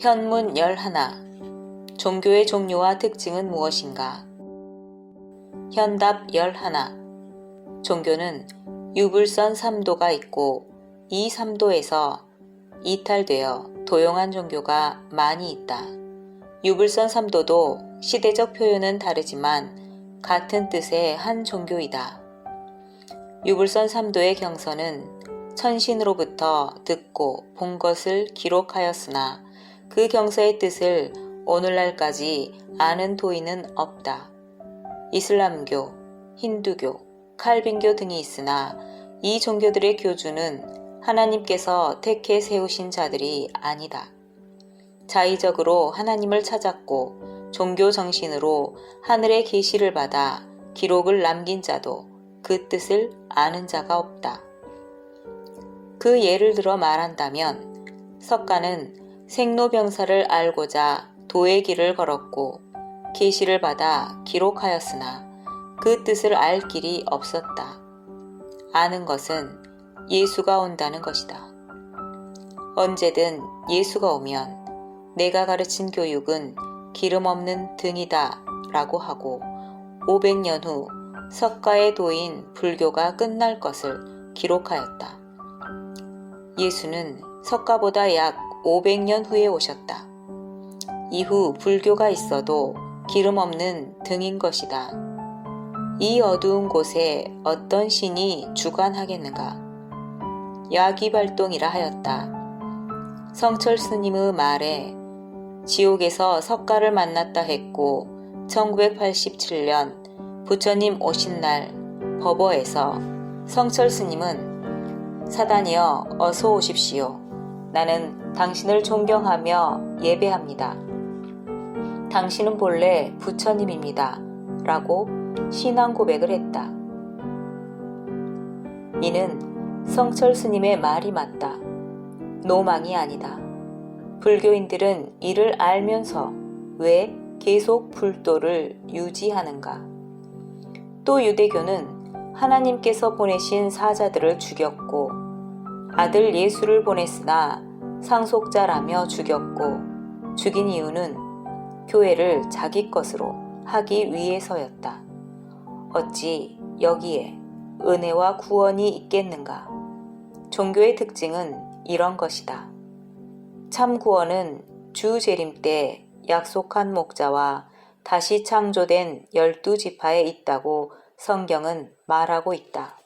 현문 11. 종교의 종류와 특징은 무엇인가? 현답 11. 종교는 유불선 3도가 있고 이 3도에서 이탈되어 도용한 종교가 많이 있다. 유불선 3도도 시대적 표현은 다르지만 같은 뜻의 한 종교이다. 유불선 3도의 경서는 천신으로부터 듣고 본 것을 기록하였으나 그 경서의 뜻을 오늘날까지 아는 도인은 없다. 이슬람교, 힌두교, 칼빈교 등이 있으나 이 종교들의 교주는 하나님께서 택해 세우신 자들이 아니다. 자의적으로 하나님을 찾았고 종교 정신으로 하늘의 계시를 받아 기록을 남긴 자도 그 뜻을 아는 자가 없다. 그 예를 들어 말한다면 석가는 생로병사를 알고자 도의 길을 걸었고 계시를 받아 기록하였으나 그 뜻을 알 길이 없었다. 아는 것은 예수가 온다는 것이다. 언제든 예수가 오면 내가 가르친 교육은 기름 없는 등이다 라고 하고 500년 후 석가의 도인 불교가 끝날 것을 기록하였다. 예수는 석가보다 약 500년 후에 오셨다. 이후 불교가 있어도 기름 없는 등인 것이다. 이 어두운 곳에 어떤 신이 주관하겠는가? 야기발동이라 하였다. 성철 스님의 말에 지옥에서 석가를 만났다 했고 1987년 부처님 오신 날 법어에서 성철 스님은 사단이여 어서 오십시오. 나는 당신을 존경하며 예배합니다. 당신은 본래 부처님입니다. 라고 신앙 고백을 했다. 이는 성철 스님의 말이 맞다. 노망이 아니다. 불교인들은 이를 알면서 왜 계속 불도를 유지하는가? 또 유대교는 하나님께서 보내신 사자들을 죽였고 아들 예수를 보냈으나 상속자라며 죽였고 죽인 이유는 교회를 자기 것으로 하기 위해서였다. 어찌 여기에 은혜와 구원이 있겠는가? 종교의 특징은 이런 것이다. 참 구원은 주 재림 때 약속한 목자와 다시 창조된 열두 지파에 있다고 성경은 말하고 있다.